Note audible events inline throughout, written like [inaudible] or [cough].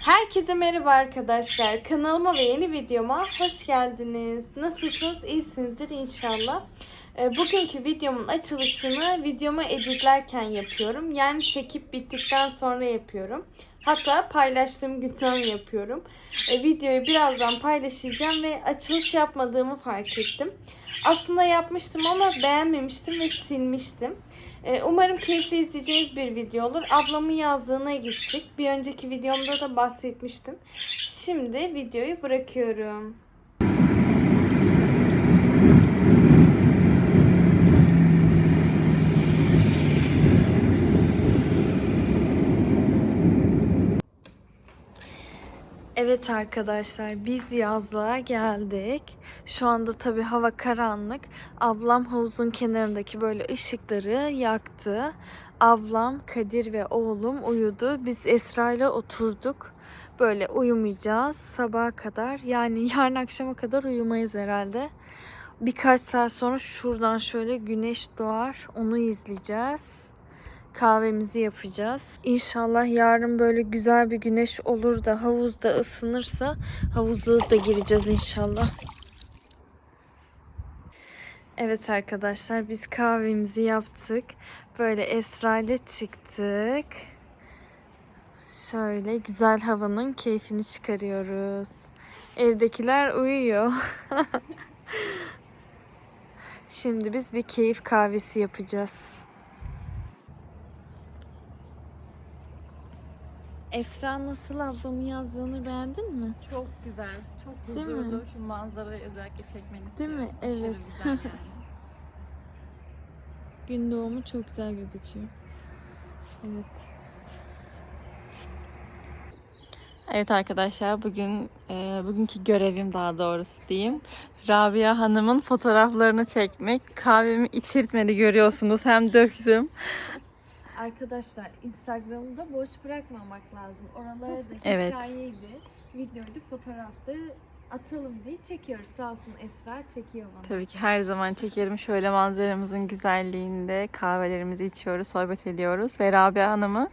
Herkese merhaba arkadaşlar. Kanalıma ve yeni videoma hoş geldiniz. Nasılsınız? İyisinizdir inşallah. Ee, Bugünkü videomun açılışını videomu editlerken yapıyorum. Yani çekip bittikten sonra yapıyorum. Hatta paylaştığım günden yapıyorum. Ee, Videoyu birazdan paylaşacağım ve açılış yapmadığımı fark ettim. Aslında yapmıştım ama beğenmemiştim ve silmiştim. Ee, Umarım keyifli izleyeceğiniz bir video olur. Ablamın yazdığına gittik. Bir önceki videomda da bahsetmiştim. Şimdi videoyu bırakıyorum. Evet arkadaşlar biz yazlığa geldik. Şu anda tabii hava karanlık. Ablam havuzun kenarındaki böyle ışıkları yaktı. Ablam, Kadir ve oğlum uyudu. Biz Esra ile oturduk. Böyle uyumayacağız sabaha kadar. Yani [laughs] yarın akşama kadar uyumayız herhalde. Birkaç saat sonra şuradan şöyle güneş doğar. Onu izleyeceğiz kahvemizi yapacağız. İnşallah yarın böyle güzel bir güneş olur da havuzda ısınırsa havuza da gireceğiz inşallah. Evet arkadaşlar biz kahvemizi yaptık. Böyle Esra ile çıktık. Şöyle güzel havanın keyfini çıkarıyoruz. Evdekiler uyuyor. [laughs] Şimdi biz bir keyif kahvesi yapacağız. Esra nasıl ablamın yazdığını beğendin mi? Çok güzel, çok Değil mi? huzurlu. Şu manzarayı özellikle çekmeni Değil mi? istiyorum. Aşırı Evet. güzel yani. [laughs] Gün doğumu çok güzel gözüküyor. Evet. Evet arkadaşlar bugün e, bugünkü görevim daha doğrusu diyeyim. Rabia Hanım'ın fotoğraflarını çekmek. Kahvemi içirtmedi görüyorsunuz. Hem döktüm. Arkadaşlar Instagram'da boş bırakmamak lazım. Oralara da [laughs] Evet. hikayeydi, videoydu, fotoğraftı. Atalım diye çekiyoruz. Sağ olsun Esra çekiyor bana. Tabii ki her zaman çekerim. Şöyle manzaramızın güzelliğinde kahvelerimizi içiyoruz, sohbet ediyoruz. Ve Rabia Hanım'ı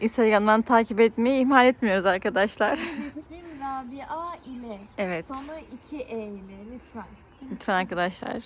Instagram'dan takip etmeyi ihmal etmiyoruz arkadaşlar. [laughs] İsmim Rabia ile. Evet. Sonu 2 E ile lütfen. Lütfen arkadaşlar.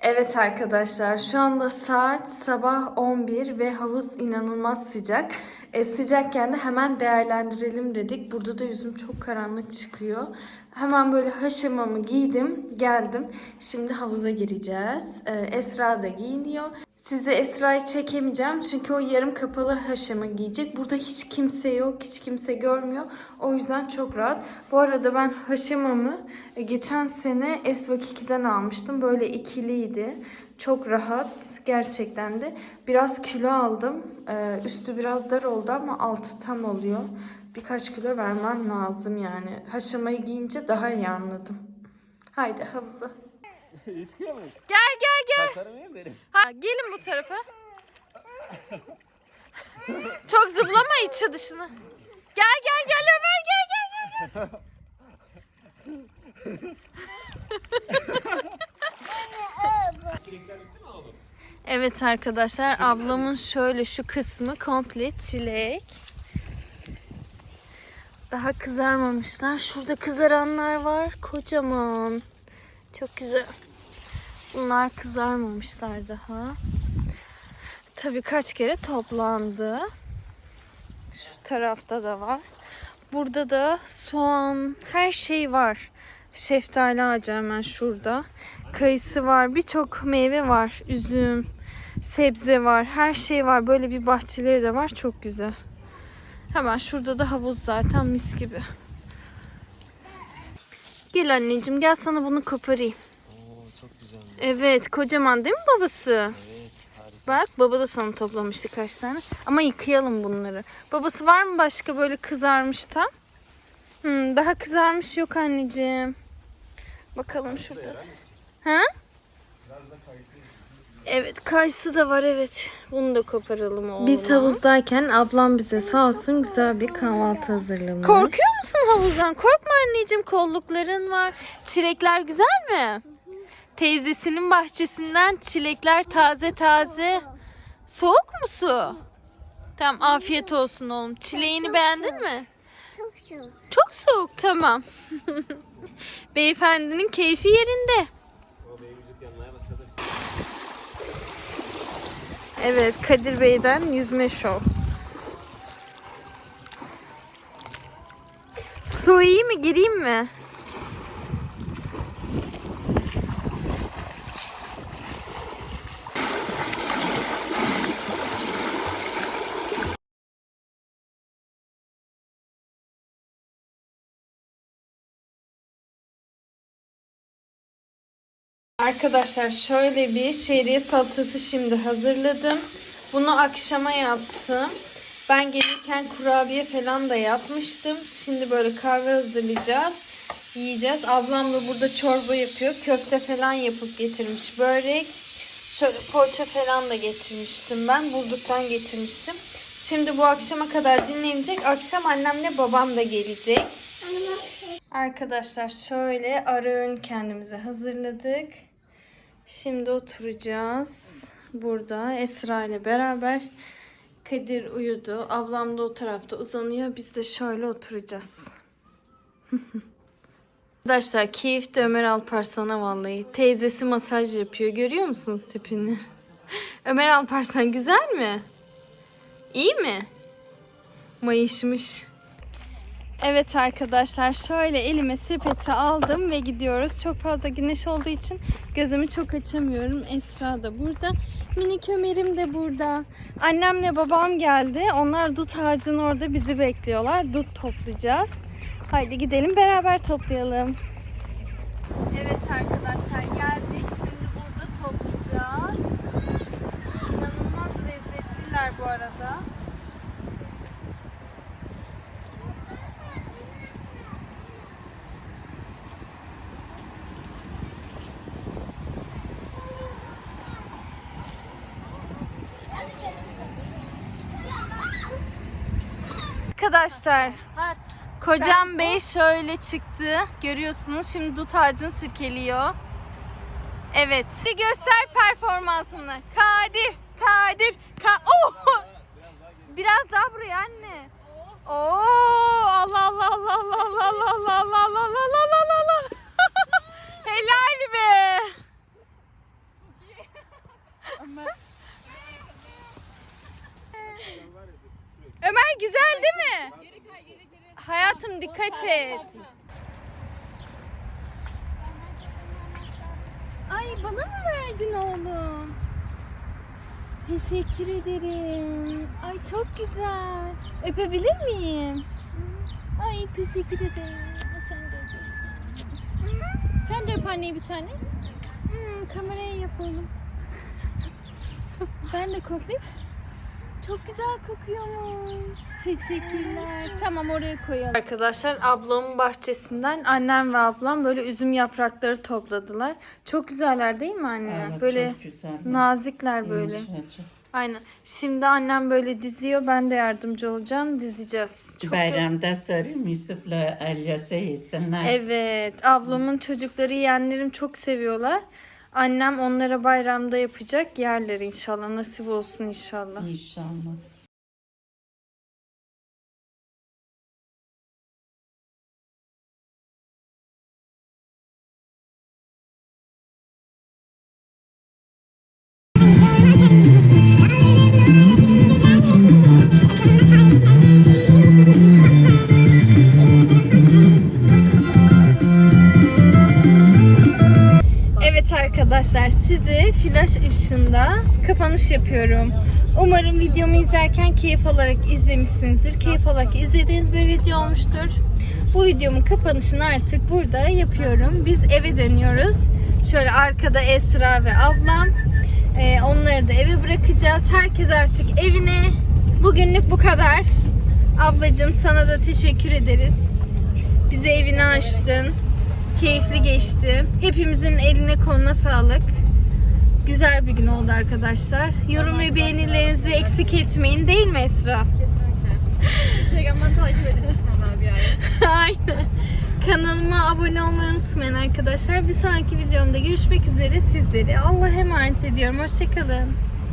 Evet arkadaşlar şu anda saat sabah 11 ve havuz inanılmaz sıcak. E, sıcakken de hemen değerlendirelim dedik. Burada da yüzüm çok karanlık çıkıyor. Hemen böyle haşımamı giydim geldim. Şimdi havuza gireceğiz. E, Esra da giyiniyor. Size Esra'yı çekemeyeceğim çünkü o yarım kapalı haşımı giyecek. Burada hiç kimse yok, hiç kimse görmüyor. O yüzden çok rahat. Bu arada ben haşımamı e, geçen sene Esvak2'den almıştım. Böyle ikiliydi. Çok rahat gerçekten de. Biraz kilo aldım. Ee, üstü biraz dar oldu ama altı tam oluyor. Birkaç kilo vermem lazım yani. Haşamayı giyince daha iyi anladım. Haydi havuza. [laughs] İçkiyor mu? Gel gel gel. İyi benim. Ha, gelin bu tarafa. [laughs] Çok zıplama içi dışına. Gel gel gel Ömer gel gel gel. gel. [laughs] Evet arkadaşlar ablamın şöyle şu kısmı komple çilek. Daha kızarmamışlar. Şurada kızaranlar var. Kocaman. Çok güzel. Bunlar kızarmamışlar daha. Tabii kaç kere toplandı. Şu tarafta da var. Burada da soğan, her şey var. Şeftali ağacı hemen şurada. Kayısı var, birçok meyve var. Üzüm, sebze var, her şey var. Böyle bir bahçeleri de var. Çok güzel. Hemen şurada da havuz zaten mis gibi. Gel anneciğim gel sana bunu koparayım. Evet kocaman değil mi babası? Bak baba da sana toplamıştı kaç tane. Ama yıkayalım bunları. Babası var mı başka böyle kızarmış tam? Hmm, daha kızarmış yok anneciğim. Bakalım şurada. Ha? Evet kayısı da var evet. Bunu da koparalım oğlum. Biz havuzdayken ablam bize sağ olsun güzel bir kahvaltı hazırlamış. Korkuyor musun havuzdan? Korkma anneciğim kollukların var. Çilekler güzel mi? Teyzesinin bahçesinden çilekler taze taze. Soğuk mu su? Tamam afiyet olsun oğlum. Çileğini beğendin mi? Çok soğuk. Çok soğuk tamam. [laughs] Beyefendinin keyfi yerinde. Evet Kadir Bey'den yüzme şov. Su iyi mi? Gireyim mi? Arkadaşlar şöyle bir şehriye salatası şimdi hazırladım. Bunu akşama yaptım. Ben gelirken kurabiye falan da yapmıştım. Şimdi böyle kahve hazırlayacağız. Yiyeceğiz. Ablam da burada çorba yapıyor. Köfte falan yapıp getirmiş. Börek. Şöyle poğaça falan da getirmiştim ben. Bulduktan getirmiştim. Şimdi bu akşama kadar dinlenecek. Akşam annemle babam da gelecek. Arkadaşlar şöyle ara öğün kendimize hazırladık. Şimdi oturacağız. Burada Esra ile beraber Kadir uyudu. Ablam da o tarafta uzanıyor. Biz de şöyle oturacağız. [laughs] Arkadaşlar keyif de Ömer Alparslan'a vallahi. Teyzesi masaj yapıyor. Görüyor musunuz tipini? [laughs] Ömer Alparslan güzel mi? İyi mi? Mayışmış. Evet arkadaşlar şöyle elime sepeti aldım ve gidiyoruz. Çok fazla güneş olduğu için gözümü çok açamıyorum. Esra da burada. Minik Ömer'im de burada. Annemle babam geldi. Onlar dut ağacının orada bizi bekliyorlar. Dut toplayacağız. Haydi gidelim beraber toplayalım. Evet arkadaşlar geldik. Şimdi burada toplayacağız. İnanılmaz lezzetliler bu arada. Arkadaşlar Kocam Bey şöyle çıktı. Görüyorsunuz şimdi dut ağacını sirkeliyor. Evet. Bir göster performansını. Kadir, Kadir, Ka oh! Biraz daha buraya anne. Oo, Allah Allah Allah Allah Allah Allah Allah Allah Allah Allah Allah Allah Allah. Helal be. Ömer güzel değil mi? Hayatım dikkat et. Ay bana mı verdin oğlum? Teşekkür ederim. Ay çok güzel. Öpebilir miyim? Ay teşekkür ederim. Sen de öp. Sen de öp anneyi bir tane. Hmm, kameraya yapalım. Ben de koklayayım. Çok güzel kokuyormuş. Teşekkürler. Tamam oraya koyalım. Arkadaşlar ablamın bahçesinden annem ve ablam böyle üzüm yaprakları topladılar. Çok güzeller değil mi anne? Evet, böyle çok güzel. nazikler böyle. Aynen. Şimdi annem böyle diziyor. Ben de yardımcı olacağım. Dizeceğiz. Çok Bayramda sarayım Yusuf'la Alyas'ı yesinler. Evet. Ablamın çocukları yeğenlerim çok seviyorlar. Annem onlara bayramda yapacak yerler inşallah. Nasip olsun inşallah. İnşallah. Arkadaşlar sizi flash ışığında kapanış yapıyorum. Umarım videomu izlerken keyif alarak izlemişsinizdir. Keyif alarak izlediğiniz bir video olmuştur. Bu videomun kapanışını artık burada yapıyorum. Biz eve dönüyoruz. Şöyle arkada Esra ve ablam. Ee, onları da eve bırakacağız. Herkes artık evine. Bugünlük bu kadar. Ablacığım sana da teşekkür ederiz. Bize evini açtın. Keyifli geçti. Hepimizin eline koluna sağlık. Güzel bir gün oldu arkadaşlar. Yorum ve beğenilerinizi eksik etmeyin değil mi Esra? Instagram'dan takip edin Osman abi yani. [laughs] Aynen. Kanalıma abone olmayı unutmayın arkadaşlar. Bir sonraki videomda görüşmek üzere sizleri. Allah'a emanet ediyorum. Hoşçakalın.